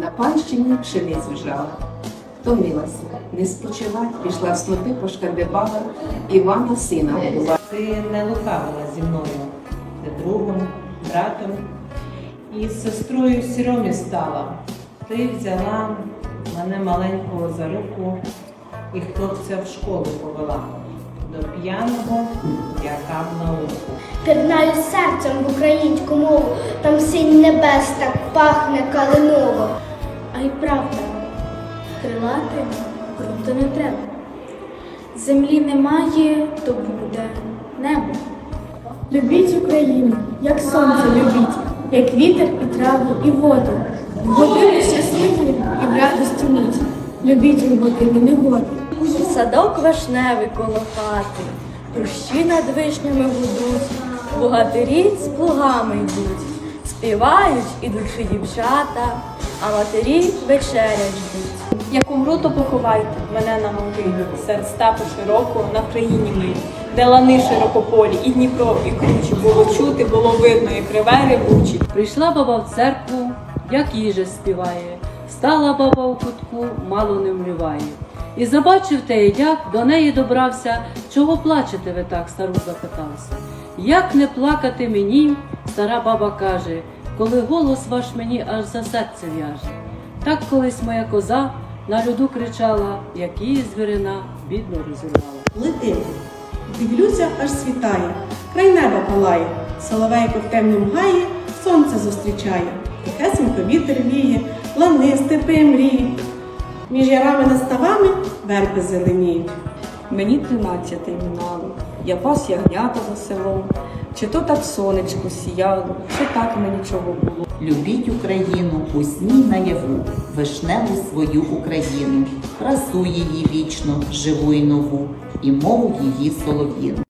На панщині пшеницю жала. Втомилася, не спочивать, пішла в снопи, пошкандибала, Івана сина годувала. Ти не лукавила зі мною, ти другом, братом і з сестрою Сіромі стала. Ти взяла мене маленького за руку і хлопця в школу повела. До п'яного яка в науку. Пірнаю серцем в українську мову, там синь небес так пахне калиново. А й правда, крилати круто не треба. Землі немає, то буде небо. Любіть Україну, як сонце любіть, як вітер і траву, і воду. В години щасливі і в радості мить. Любіть у години негоди. Садок вишневий коло хати, Прущі над вишнями гудуть, богатирі з плугами йдуть, співають ідучи дівчата, а матері вечерять ждуть. Як умру, то поховайте мене на могилі, серед степу широкого на країні милі, де лани широкополі, і Дніпро, і кручі було чути, було видно, і криве ревучі. Прийшла баба в церкву, як їже співає. Стала баба у кутку, мало не вмиває. І забачив те дяк, до неї добрався. Чого плачете ви так? стару запитався. Як не плакати мені, стара баба каже, коли голос ваш мені аж за серце в'яже. Так колись моя коза на льоду кричала, як її звірина бідно розірвала. Лети, дивлюся, аж світає, край неба палає, соловейко в темнім гаї, сонце зустрічає, тихесенько вітер віє, лани, степи мріють. Між ярами над ставами верби зеленіють. Мені тринадцяти минало, я пас ягнята за селом. Чи то так сонечко сіяло, чи так мені чого було. Любіть Україну, усній наяву, вишневу свою Україну, красу її вічно, живу й нову, і мову її солов'їну.